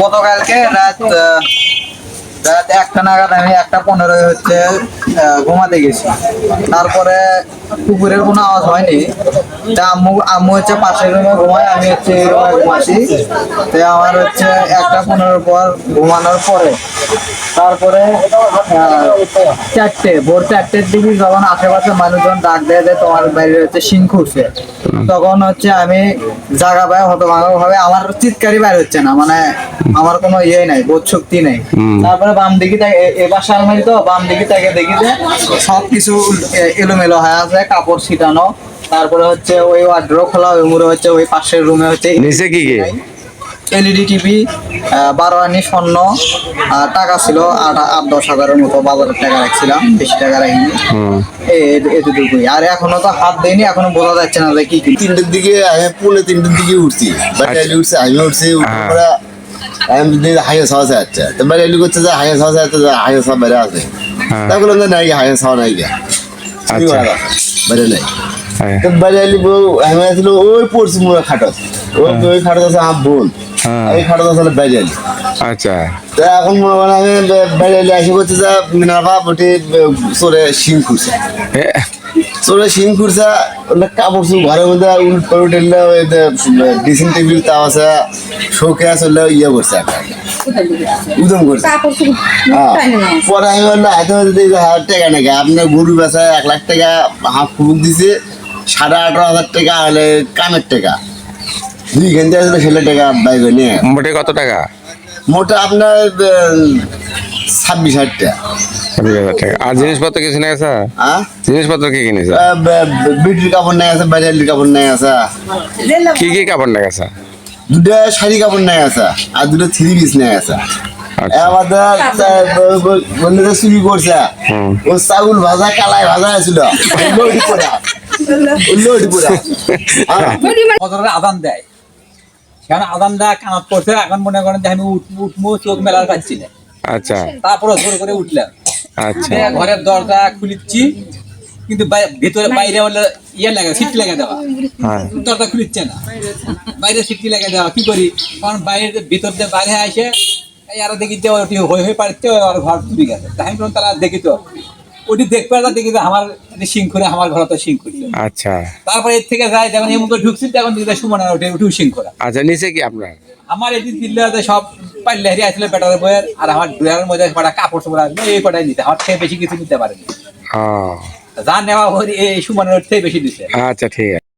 গতকালকে রাত রাত একটা নাগাদ আমি একটা পনেরো হচ্ছে ঘুমাতে গেছি। তারপরে কুকুরের কোনো আওয়াজ হয়নি। তা আম্মু আম্মু হচ্ছে পাশের রুমে ঘুমায় আমি হচ্ছে এই রুমে ঘুমাচ্ছি। তো আমার হচ্ছে একটা পনেরোর পর ঘুমানোর পরে। তারপরে চারটে ভোর চারটের দিকে যখন আশেপাশে মানুষজন ডাক দেয় যে তোমার বাইরে হচ্ছে সিং খুঁড়ছে তখন হচ্ছে আমি জায়গা পায় হতভাঙ্গ ভাবে আমার চিৎকারই বাইরে হচ্ছে না মানে আমার কোনো ইয়ে নাই বোধ শক্তি নেই। তারপরে বাম দিকে এবার সালমারি তো বাম দিকে তাকে দেখি যে সব কিছু এলোমেলো হয়ে আছে। কাপড় ছিটানো তারপরে হচ্ছে ওই ওয়ার্ড্রো খোলা ওই মুড়ে হচ্ছে ওই পাশের রুমে হচ্ছে নিচে কি কি? এলইডি টিভি বারো আনি স্বর্ণ আর টাকা ছিল আট আট দশ হাজারের মতো বাজারের টাকা রাখছিলাম বেশি টাকা রাখিনি। হুম। এই এ- এতটুকুই। আর এখনও তো হাত দেয়নি এখনও বোঝা যাচ্ছে না যে কি কি। তিনটের দিকে আমি পুনে তিনটের দিকে উঠছি। বাড়ি উঠছে আমি উঠছি উঠার হ্যাঁ। আমি হাইয়া সাওয়া যাচ্ছে তো করছে যে হাইয়া সাওয়া যাচ্ছে হাইয়া আছে। হ্যাঁ। তা বললাম যে নাই হাইয়া সাওয়া নাই গিয়া আচ্ছা। হ্যাঁ। বাড়ি আলি বউ আমি ওই পড়ছি ওই ওই আছে আমার বোন। হ্যাঁ। এই খাটস আসলে বাড়ি আলি আচ্ছা। তো এখন মনে করেন আমি বাড়ি আলি আসি করছে যে মিনার বাপ ওটি চোরে শিং খুঁজছে চোরে শিং খুঁজছে কাপড় ঘরের মধ্যে উল্ট করে উঠলে ওই টেবিল তা আছে শোকে আসলে ইয়ে করছে একটা উদম করছে। হ্যাঁ। পরে আমি হাতে হাজার টাকা নাকি আপনার গরু বেচা এক লাখ টাকা হাফ ফুক দিছে সাড়ে আঠারো হাজার টাকা হলে কামের টাকা। আসলে টাকা বাইবে নিয়ে। মোটে কত টাকা? মোটা আপনার ছাব্বিশ হাজার টাকা। ছাব্বিশ হাজার টাকা। আর জিনিসপত্র কিছু নেই আছে? হ্যাঁ? জিনিসপত্র কি কি নিয়েছে বিটির কাপড় নাই আছে বাইরের কাপড় নাই আছে। কি কি কাপড় নেই আছে? দুটো শাড়ি কাপড় নাই আছে আর দুটো থ্রি পিস নাই আছে। আচ্ছা। আমাদের বন্ধু যে চুরি করছে। ও চাউল ভাজা কালাই ভাজা আছিল লড়ি পোড়া লড়ি পোড়া হ্যাঁ। আদান দেয়। সেখানে আদান দেয় কানত করছে এখন মনে করেন যে আমি উঠবো উঠবো চোখ মেলার পাচ্ছি না। আচ্ছা। তারপরে জোর করে উঠলাম। আচ্ছা। ঘরের দরজা খুলিচ্ছি কিন্তু ভেতরে বাইরে। বলে ইয়ে লাগে সিট লেগে দেওয়া। হ্যাঁ। দরজা খুলিচ্ছে না। বাইরে সিট লেগে দেওয়া কি করি? কারণ বাইরে যে ভিতর দিয়ে বাইরে আসে এই আর দেখি যে ওটি হয়ে হয়ে পারছে আর ঘর চুরি গেছে। তাই বললাম তারা দেখি তো ওটি দেখবে না দেখি যে আমার করে আমার ঘরে তো সিং আচ্ছা। তারপরে এর থেকে যায় যখন এমন করে ঢুকছি তখন দিকে সুমনা ওঠে উঠেও সিং আচ্ছা নিচে কি আপনার? আমার এদিন দিল্লিতে সব পাল্লে হারিয়ে আসলে বেটার বইয়ের আর আমার ড্রয়ারের মধ্যে কটা কাপড় চোপড় আসবে এই কটাই নিতে আমার থেকে বেশি কিছু নিতে পারেনি। ও যা নেওয়া এই সুমনের থেকে বেশি দিছে। আচ্ছা ঠিক আছে।